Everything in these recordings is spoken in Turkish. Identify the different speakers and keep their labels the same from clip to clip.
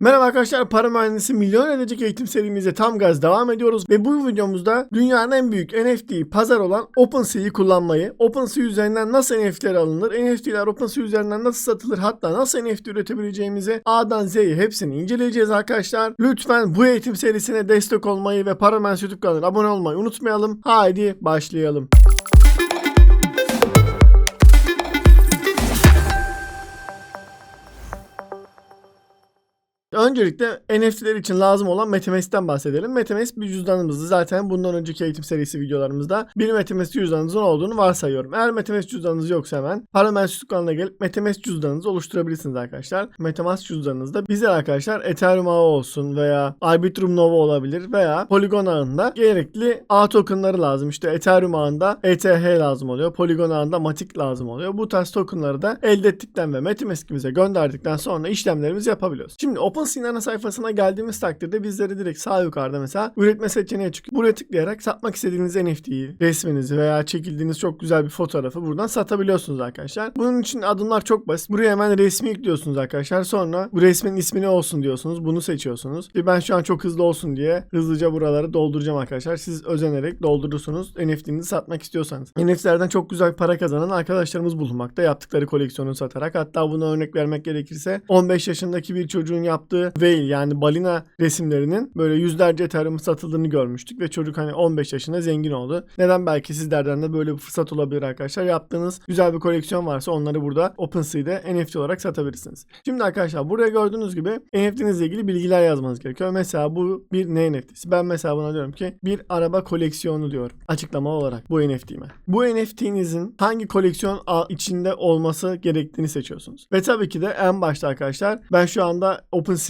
Speaker 1: Merhaba arkadaşlar, Para Mühendisi Milyon Edecek eğitim serimize tam gaz devam ediyoruz ve bu videomuzda dünyanın en büyük NFT pazar olan OpenSea'yı kullanmayı, OpenSea üzerinden nasıl NFT'ler alınır, NFT'ler OpenSea üzerinden nasıl satılır, hatta nasıl NFT üretebileceğimizi A'dan Z'ye hepsini inceleyeceğiz arkadaşlar. Lütfen bu eğitim serisine destek olmayı ve Para Mühendisi YouTube kanalına abone olmayı unutmayalım. Haydi başlayalım. Öncelikle NFT'ler için lazım olan MetaMask'ten bahsedelim. MetaMask bir cüzdanımızdı. Zaten bundan önceki eğitim serisi videolarımızda bir MetaMask cüzdanınızın olduğunu varsayıyorum. Eğer MetaMask cüzdanınız yoksa hemen Paramount kanalına gelip MetaMask cüzdanınızı oluşturabilirsiniz arkadaşlar. MetaMask cüzdanınızda bizler arkadaşlar Ethereum ağı olsun veya Arbitrum Nova olabilir veya Polygon ağında gerekli ağ tokenları lazım. İşte Ethereum ağında ETH lazım oluyor. Polygon ağında Matic lazım oluyor. Bu tarz tokenları da elde ettikten ve MetaMask'imize gönderdikten sonra işlemlerimizi yapabiliyoruz. Şimdi OpenSea'nin ana sayfasına geldiğimiz takdirde bizlere direkt sağ yukarıda mesela üretme seçeneği çıkıyor. Buraya tıklayarak satmak istediğiniz NFT'yi, resminizi veya çekildiğiniz çok güzel bir fotoğrafı buradan satabiliyorsunuz arkadaşlar. Bunun için adımlar çok basit. Buraya hemen resmi yüklüyorsunuz arkadaşlar. Sonra bu resmin ismi ne olsun diyorsunuz. Bunu seçiyorsunuz. Ve ben şu an çok hızlı olsun diye hızlıca buraları dolduracağım arkadaşlar. Siz özenerek doldurursunuz NFT'nizi satmak istiyorsanız. NFT'lerden çok güzel para kazanan arkadaşlarımız bulunmakta. Yaptıkları koleksiyonu satarak. Hatta buna örnek vermek gerekirse 15 yaşındaki bir çocuğun yaptığı whale yani balina resimlerinin böyle yüzlerce Ethereum satıldığını görmüştük ve çocuk hani 15 yaşında zengin oldu. Neden belki sizlerden de böyle bir fırsat olabilir arkadaşlar. Yaptığınız güzel bir koleksiyon varsa onları burada OpenSea'de NFT olarak satabilirsiniz. Şimdi arkadaşlar buraya gördüğünüz gibi NFT'nizle ilgili bilgiler yazmanız gerekiyor. Mesela bu bir ne NFT'si? Ben mesela buna diyorum ki bir araba koleksiyonu diyorum. Açıklama olarak bu NFT'ime. Bu NFT'nizin hangi koleksiyon içinde olması gerektiğini seçiyorsunuz. Ve tabii ki de en başta arkadaşlar ben şu anda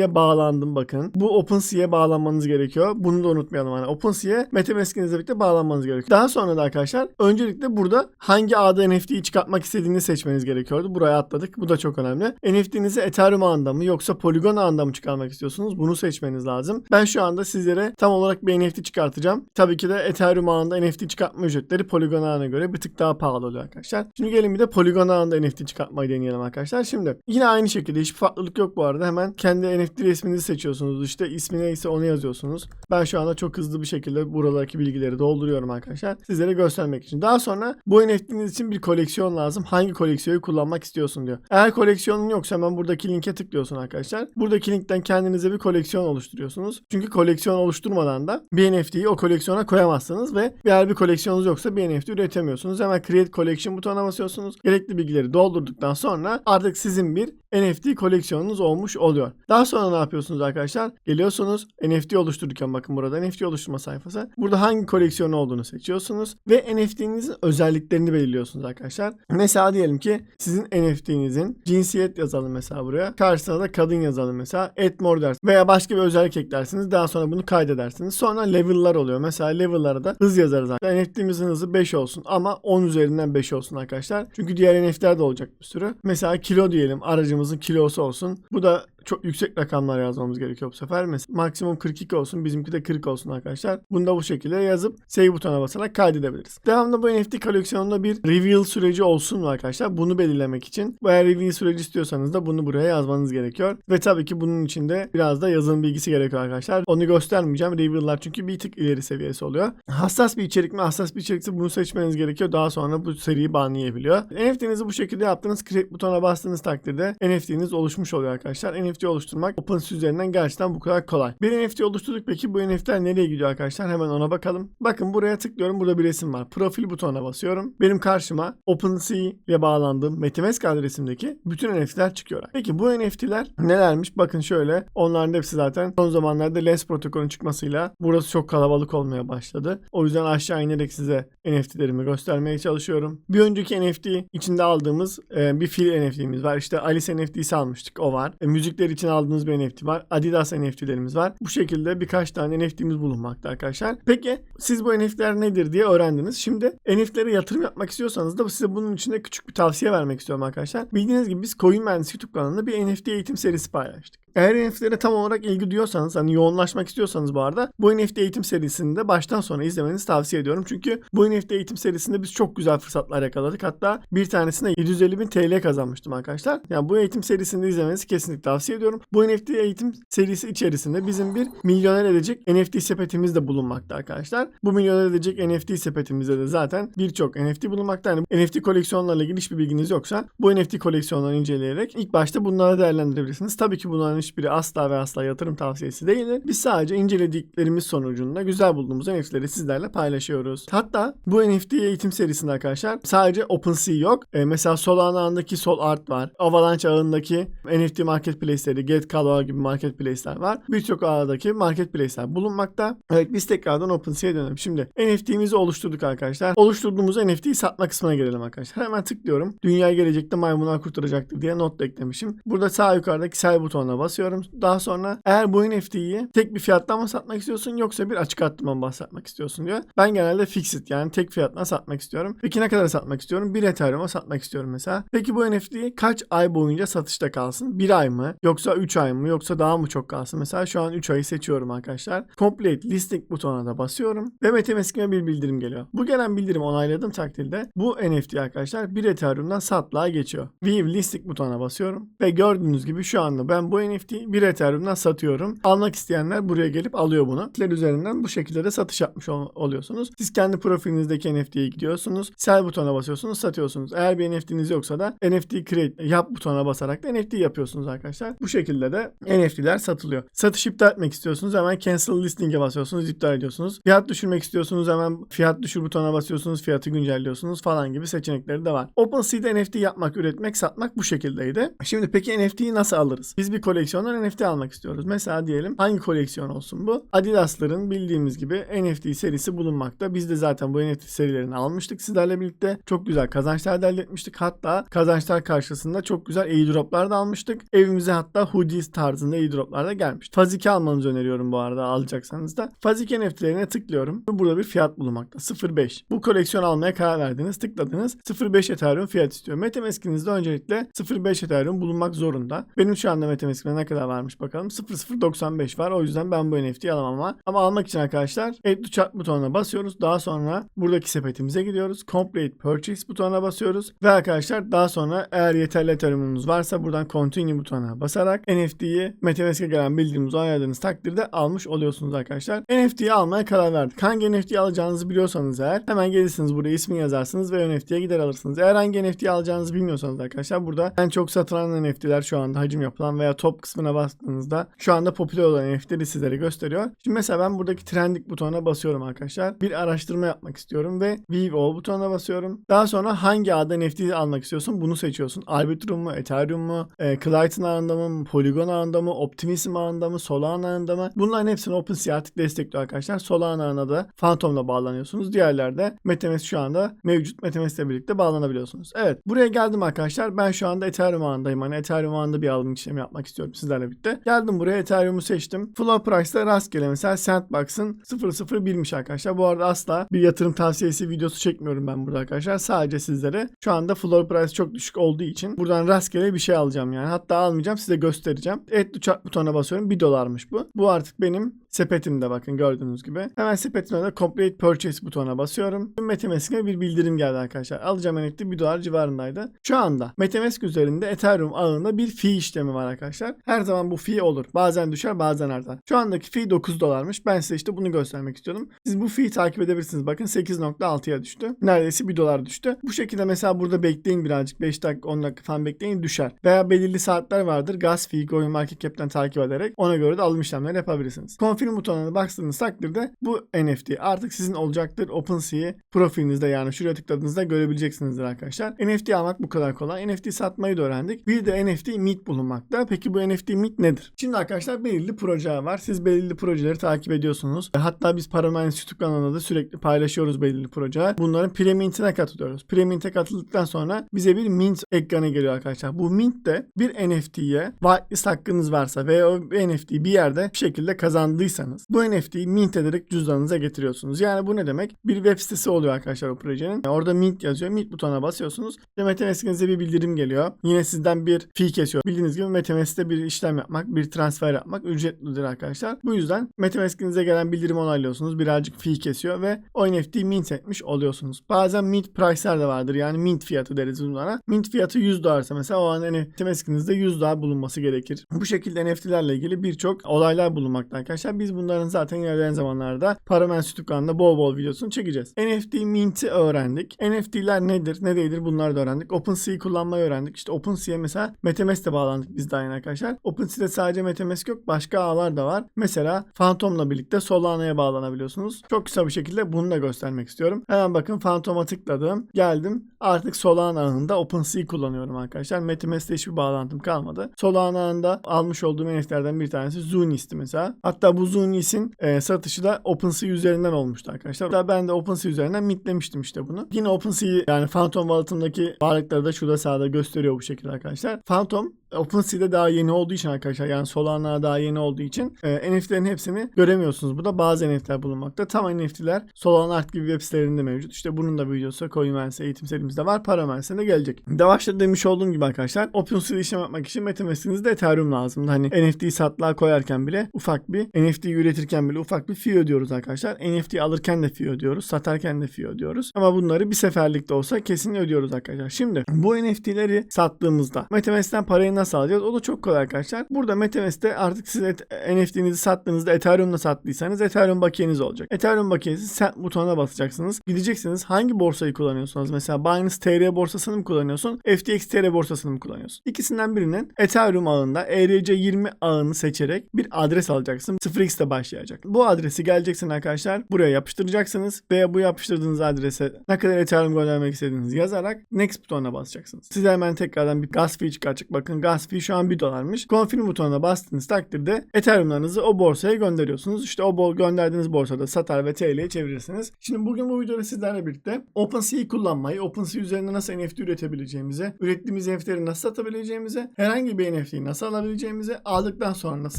Speaker 1: OpenSea'ya bağlandım bakın. Bu OpenSea'ya bağlanmanız gerekiyor. Bunu da unutmayalım. Hani OpenSea'ya MetaMask'inizle birlikte bağlanmanız gerekiyor. Daha sonra da arkadaşlar öncelikle burada hangi ağda NFT'yi çıkartmak istediğini seçmeniz gerekiyordu. Buraya atladık. Bu da çok önemli. NFT'nizi Ethereum ağında mı yoksa Polygon ağında mı çıkarmak istiyorsunuz? Bunu seçmeniz lazım. Ben şu anda sizlere tam olarak bir NFT çıkartacağım. Tabii ki de Ethereum ağında NFT çıkartma ücretleri Polygon ağına göre bir tık daha pahalı oluyor arkadaşlar. Şimdi gelin bir de Polygon ağında NFT çıkartmayı deneyelim arkadaşlar. Şimdi yine aynı şekilde hiçbir farklılık yok bu arada. Hemen kendi NFT resminizi seçiyorsunuz. İşte ismi neyse onu yazıyorsunuz. Ben şu anda çok hızlı bir şekilde buralardaki bilgileri dolduruyorum arkadaşlar. Sizlere göstermek için. Daha sonra bu NFT'niz için bir koleksiyon lazım. Hangi koleksiyonu kullanmak istiyorsun diyor. Eğer koleksiyonun yoksa hemen buradaki linke tıklıyorsun arkadaşlar. Buradaki linkten kendinize bir koleksiyon oluşturuyorsunuz. Çünkü koleksiyon oluşturmadan da bir NFT'yi o koleksiyona koyamazsınız ve eğer bir koleksiyonunuz yoksa bir NFT üretemiyorsunuz. Hemen Create Collection butonuna basıyorsunuz. Gerekli bilgileri doldurduktan sonra artık sizin bir NFT koleksiyonunuz olmuş oluyor. Daha sonra ne yapıyorsunuz arkadaşlar? Geliyorsunuz NFT oluştururken bakın burada NFT oluşturma sayfası. Burada hangi koleksiyon olduğunu seçiyorsunuz ve NFT'nizin özelliklerini belirliyorsunuz arkadaşlar. Mesela diyelim ki sizin NFT'nizin cinsiyet yazalım mesela buraya. Karşısına da kadın yazalım mesela. Et more dersiniz. Veya başka bir özellik eklersiniz. Daha sonra bunu kaydedersiniz. Sonra level'lar oluyor. Mesela level'lara da hız yazarız. arkadaşlar. NFT'mizin hızı 5 olsun ama 10 üzerinden 5 olsun arkadaşlar. Çünkü diğer NFT'ler de olacak bir sürü. Mesela kilo diyelim. Aracımızın kilosu olsun. Bu da çok yüksek rakamlar yazmamız gerekiyor bu sefer. Mesela maksimum 42 olsun. Bizimki de 40 olsun arkadaşlar. Bunu da bu şekilde yazıp save butonuna basarak kaydedebiliriz. Devamında bu NFT koleksiyonunda bir reveal süreci olsun mu arkadaşlar? Bunu belirlemek için eğer reveal süreci istiyorsanız da bunu buraya yazmanız gerekiyor. Ve tabii ki bunun içinde biraz da yazılım bilgisi gerekiyor arkadaşlar. Onu göstermeyeceğim. Reveal'lar çünkü bir tık ileri seviyesi oluyor. Hassas bir içerik mi? Hassas bir içerikse bunu seçmeniz gerekiyor. Daha sonra bu seriyi banlayabiliyor. NFT'nizi bu şekilde yaptığınız create butonuna bastığınız takdirde NFT'niz oluşmuş oluyor arkadaşlar. NFT oluşturmak OpenSea üzerinden gerçekten bu kadar kolay. Bir NFT oluşturduk peki bu NFT'ler nereye gidiyor arkadaşlar? Hemen ona bakalım. Bakın buraya tıklıyorum. Burada bir resim var. Profil butonuna basıyorum. Benim karşıma OpenSea ile bağlandığım MetaMask adresimdeki bütün NFT'ler çıkıyor. Peki bu NFT'ler nelermiş? Bakın şöyle. Onların hepsi zaten son zamanlarda Lens protokolün çıkmasıyla burası çok kalabalık olmaya başladı. O yüzden aşağı inerek size NFT'lerimi göstermeye çalışıyorum. Bir önceki NFT içinde aldığımız e, bir fil NFT'miz var. İşte Alice NFT'si almıştık. O var. E, müzikler için aldığımız bir NFT var. Adidas NFT'lerimiz var. Bu şekilde birkaç tane NFT'miz bulunmakta arkadaşlar. Peki siz bu NFT'ler nedir diye öğrendiniz. Şimdi NFT'lere yatırım yapmak istiyorsanız da size bunun içinde küçük bir tavsiye vermek istiyorum arkadaşlar. Bildiğiniz gibi biz Coin Mühendisi YouTube kanalında bir NFT eğitim serisi paylaştık. Eğer NFT'lere tam olarak ilgi duyuyorsanız hani yoğunlaşmak istiyorsanız bu arada bu NFT eğitim serisini de baştan sona izlemenizi tavsiye ediyorum. Çünkü bu NFT eğitim serisinde biz çok güzel fırsatlar yakaladık. Hatta bir tanesine 750 bin TL kazanmıştım arkadaşlar. Yani bu eğitim serisini izlemenizi kesinlikle tavsiye ediyorum. Bu NFT eğitim serisi içerisinde bizim bir milyoner edecek NFT sepetimiz de bulunmakta arkadaşlar. Bu milyoner edecek NFT sepetimizde de zaten birçok NFT bulunmakta. Yani NFT koleksiyonlarla ilgili hiçbir bilginiz yoksa bu NFT koleksiyonlarını inceleyerek ilk başta bunları değerlendirebilirsiniz. Tabii ki bunların hiçbiri asla ve asla yatırım tavsiyesi değildir. Biz sadece incelediklerimiz sonucunda güzel bulduğumuz NFT'leri sizlerle paylaşıyoruz. Hatta bu NFT eğitim serisinde arkadaşlar sadece OpenSea yok. E, mesela Solana ağındaki Sol Art var. Avalanche ağındaki NFT marketplace'leri, GetColor gibi marketplace'ler var. Birçok ağdaki marketplace'ler bulunmakta. Evet biz tekrardan OpenSea'ya dönelim. Şimdi NFT'mizi oluşturduk arkadaşlar. Oluşturduğumuz NFT'yi satma kısmına gelelim arkadaşlar. Hemen tıklıyorum. Dünya gelecekte maymunlar kurtaracaktır diye not eklemişim. Burada sağ yukarıdaki sell butonuna basıyorum. Daha sonra eğer bu NFT'yi tek bir fiyattan mı satmak istiyorsun yoksa bir açık arttırma mı satmak istiyorsun diyor. Ben genelde fixed yani tek fiyattan satmak istiyorum. Peki ne kadar satmak istiyorum? 1 Ethereum'a satmak istiyorum mesela. Peki bu NFT kaç ay boyunca satışta kalsın? 1 ay mı? Yoksa 3 ay mı? Yoksa daha mı çok kalsın? Mesela şu an 3 ayı seçiyorum arkadaşlar. Complete listing butonuna da basıyorum. Ve MetaMask'ime bir bildirim geliyor. Bu gelen bildirim onayladığım takdirde bu NFT arkadaşlar 1 Ethereum'dan satlığa geçiyor. View listing butonuna basıyorum. Ve gördüğünüz gibi şu anda ben bu NFT'yi 1 Ethereum'dan satıyorum. Almak isteyenler buraya gelip alıyor bunu. Sizler üzerinden bu şekilde de satış yapmış ol- oluyorsunuz. Siz kendi profilinizdeki NFT'ye gidiyorsunuz. Sell butonuna basıyorsunuz, satıyorsunuz. Eğer bir NFT'niz yoksa da NFT create yap butonuna basarak da NFT yapıyorsunuz arkadaşlar. Bu şekilde de NFT'ler satılıyor. Satış iptal etmek istiyorsunuz hemen cancel listing'e basıyorsunuz, iptal ediyorsunuz. Fiyat düşürmek istiyorsunuz hemen fiyat düşür butonuna basıyorsunuz, fiyatı güncelliyorsunuz falan gibi seçenekleri de var. OpenSea'de NFT yapmak, üretmek, satmak bu şekildeydi. Şimdi peki NFT'yi nasıl alırız? Biz bir koleksiyondan NFT almak istiyoruz. Mesela diyelim hangi koleksiyon olsun bu? Adidas'ların bildiğimiz gibi NFT serisi bulunmakta. Biz de zaten bu NFT serilerini almıştık sizlerle birlikte. Çok güzel kazançlar elde etmiştik. Hatta kazançlar karşısında çok güzel airdroplar da almıştık. Evimize hatta hoodies tarzında airdroplar da gelmiş. Faz 2 almanızı öneriyorum bu arada alacaksanız da. Faz 2 NFT'lerine tıklıyorum. Burada bir fiyat bulunmakta. 0.5. Bu koleksiyon almaya karar verdiniz. Tıkladınız. 0.5 Ethereum fiyat istiyor. Metamask'inizde öncelikle 0.5 Ethereum bulunmak zorunda. Benim şu anda Metamask'imde ne kadar varmış bakalım. 0.095 var. O yüzden ben bu NFT'yi alamam ama. Ama almak için arkadaşlar Add to Chart butonuna basıyoruz. Daha sonra buradaki sepetimize gidiyoruz. Complete Purchase butonuna basıyoruz. Ve arkadaşlar daha sonra eğer yeterli Ethereum'unuz varsa buradan Continue butonuna basarak NFT'yi Metamask'e gelen bildirimimizi onayladığınız takdirde almış oluyorsunuz arkadaşlar. NFT'yi almaya karar verdik. Hangi NFT'yi alacağınızı biliyorsanız eğer hemen gelirsiniz buraya ismini yazarsınız ve NFT'ye gider alırsınız. Eğer hangi NFT'yi alacağınızı bilmiyorsanız arkadaşlar burada en çok satılan NFT'ler şu anda hacim yapılan veya top kısmına bastığınızda şu anda popüler olan NFT'leri sizlere gösteriyor. Şimdi mesela ben buradaki trendik butonuna basıyorum arkadaşlar. Bir araştırma yapmak istiyorum ve View All butonuna basıyorum. Daha sonra hangi ağda NFT almak istiyorsun bunu seçiyorsun. Arbitrum mu, Ethereum mu, e, Clayton ağında mı, Polygon ağında mı, Optimism ağında mı, Solana ağında mı? Bunların hepsini OpenSea artık destekliyor arkadaşlar. Solana ağına da Phantom'la bağlanıyorsunuz. Diğerlerde MetaMask şu anda mevcut. MetaMask ile birlikte bağlanabiliyorsunuz. Evet buraya geldim arkadaşlar. Ben şu anda Ethereum ağındayım. Hani Ethereum ağında bir alım işlemi yapmak istiyorum sizlerle birlikte. Geldim buraya Ethereum'u seçtim. Flow Price'da rastgele mesela Sandbox'ın 001'miş arkadaşlar. Bu arada asla bir yatırım tavsiyesi videosu çekmiyorum ben burada arkadaşlar. Sadece sizlere şu anda Flow Price çok düşük olduğu için buradan rastgele bir şey alacağım yani. Hatta almayacağım size göstereceğim. To Chart butonuna basıyorum. 1 dolarmış bu. Bu artık benim sepetimde bakın gördüğünüz gibi. Hemen sepetime de Complete Purchase butonuna basıyorum. Metamask'e bir bildirim geldi arkadaşlar. Alacağım NFT 1 dolar civarındaydı. Şu anda Metamask üzerinde Ethereum ağında bir fee işlemi var arkadaşlar. Her zaman bu fee olur. Bazen düşer bazen artar. Şu andaki fee 9 dolarmış. Ben size işte bunu göstermek istiyordum. Siz bu fee'yi takip edebilirsiniz. Bakın 8.6'ya düştü. Neredeyse 1 dolar düştü. Bu şekilde mesela burada bekleyin birazcık. 5 dakika 10 dakika falan bekleyin düşer. Veya belirli saatler vardır. Gas fee, Coin Market Cap'ten takip ederek ona göre de alım işlemleri yapabilirsiniz. Confirm butonuna bastığınız takdirde bu NFT artık sizin olacaktır. OpenSea profilinizde yani şuraya tıkladığınızda görebileceksinizdir arkadaşlar. NFT almak bu kadar kolay. NFT satmayı da öğrendik. Bir de NFT Meet bulunmakta. Peki bu NFT Meet nedir? Şimdi arkadaşlar belirli projeler var. Siz belirli projeleri takip ediyorsunuz. Hatta biz Paramines YouTube kanalında da sürekli paylaşıyoruz belirli projeler. Bunların pre-mint'ine katılıyoruz. Pre-mint'e katıldıktan sonra bize bir mint ekranı geliyor arkadaşlar. Bu mint de bir NFT'ye whitelist hakkınız varsa veya o NFT'yi bir yerde bir şekilde kazandıysanız sattıysanız bu NFT'yi mint ederek cüzdanınıza getiriyorsunuz. Yani bu ne demek? Bir web sitesi oluyor arkadaşlar o projenin. Orada mint yazıyor. Mint butonuna basıyorsunuz. Ve MetaMask'inize bir bildirim geliyor. Yine sizden bir fee kesiyor. Bildiğiniz gibi MetaMask'te bir işlem yapmak, bir transfer yapmak ücretlidir arkadaşlar. Bu yüzden MetaMask'inize gelen bildirim onaylıyorsunuz. Birazcık fee kesiyor ve o NFT'yi mint etmiş oluyorsunuz. Bazen mint price'ler de vardır. Yani mint fiyatı deriz bunlara. Mint fiyatı 100 dolarsa mesela o an MetaMask'inizde 100 dolar bulunması gerekir. Bu şekilde NFT'lerle ilgili birçok olaylar bulunmakta arkadaşlar. Biz bunların zaten ilerleyen zamanlarda Paramen kanalında bol bol videosunu çekeceğiz. NFT Mint'i öğrendik. NFT'ler nedir, ne değildir bunları da öğrendik. OpenSea kullanmayı öğrendik. İşte OpenSea'ya mesela MetaMask'te bağlandık biz daha yeni arkadaşlar. OpenSea'de sadece MetaMask yok. Başka ağlar da var. Mesela Phantom'la birlikte Solana'ya bağlanabiliyorsunuz. Çok kısa bir şekilde bunu da göstermek istiyorum. Hemen bakın Phantom'a tıkladım. Geldim. Artık Solana ağında OpenSea kullanıyorum arkadaşlar. MetaMask'te hiçbir bağlantım kalmadı. Solana ağında almış olduğum NFT'lerden bir tanesi Zunis'ti mesela. Hatta bu Zunis'in e, satışı da OpenSea üzerinden olmuştu arkadaşlar. Hatta ben de OpenSea üzerinden mintlemiştim işte bunu. Yine OpenSea yani Phantom Wallet'ımdaki varlıkları da şurada sağda gösteriyor bu şekilde arkadaşlar. Phantom OpenSea'de daha yeni olduğu için arkadaşlar yani Solana daha yeni olduğu için e, NFT'lerin hepsini göremiyorsunuz. Burada bazı NFT'ler bulunmakta. Tam NFT'ler Solana Art gibi web sitelerinde mevcut. İşte bunun da videosu CoinMarket'e eğitim serimizde var. Paramers'e de gelecek. De başta demiş olduğum gibi arkadaşlar OpenSea'de işlem yapmak için MetaMask'inizde Ethereum lazım. Hani NFT'yi satlığa koyarken bile ufak bir NFT'yi üretirken bile ufak bir fee ödüyoruz arkadaşlar. NFT alırken de fee ödüyoruz. Satarken de fee ödüyoruz. Ama bunları bir seferlik de olsa kesin ödüyoruz arkadaşlar. Şimdi bu NFT'leri sattığımızda MetaMask'ten parayı nasıl alacağız? O da çok kolay arkadaşlar. Burada MetaMask'te artık siz NFT'nizi sattığınızda Ethereum'da sattıysanız Ethereum bakiyeniz olacak. Ethereum bakiyesi send butonuna basacaksınız. Gideceksiniz hangi borsayı kullanıyorsunuz? Mesela Binance TR borsasını mı kullanıyorsun? FTX TR borsasını mı kullanıyorsun? İkisinden birinin Ethereum ağında ERC20 ağını seçerek bir adres alacaksın. 0x'te başlayacak. Bu adresi geleceksin arkadaşlar. Buraya yapıştıracaksınız veya bu yapıştırdığınız adrese ne kadar Ethereum göndermek istediğinizi yazarak next butonuna basacaksınız. Size hemen tekrardan bir gas fee çıkaracak. Bakın gas fee şu an 1 dolarmış. Confirm butonuna bastığınız takdirde Ethereum'larınızı o borsaya gönderiyorsunuz. İşte o bol gönderdiğiniz borsada satar ve TL'ye çevirirsiniz. Şimdi bugün bu videoda sizlerle birlikte OpenSea'yi kullanmayı, OpenSea üzerinde nasıl NFT üretebileceğimizi, ürettiğimiz NFT'leri nasıl satabileceğimizi, herhangi bir NFT'yi nasıl alabileceğimizi, aldıktan sonra nasıl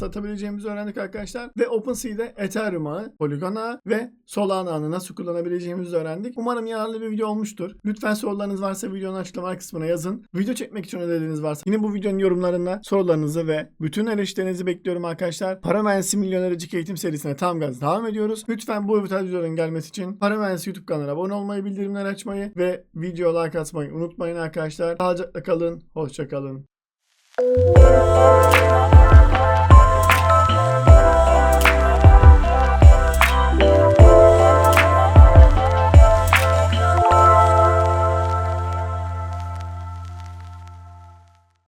Speaker 1: satabileceğimizi öğrendik arkadaşlar. Ve OpenSea'de Ethereum ağı, Polygon ağı ve Solana ağını nasıl kullanabileceğimizi öğrendik. Umarım yararlı bir video olmuştur. Lütfen sorularınız varsa videonun açıklama kısmına yazın. Video çekmek için önerileriniz varsa yine bu videonun yorumlarında sorularınızı ve bütün eleştirilerinizi bekliyorum arkadaşlar. Para Mühendisi Milyonercik Eğitim serisine tam gaz devam ediyoruz. Lütfen bu tarz videoların gelmesi için Para Mühendisi YouTube kanalına abone olmayı, bildirimleri açmayı ve video like atmayı unutmayın arkadaşlar. Sağlıcakla kalın, hoşça kalın.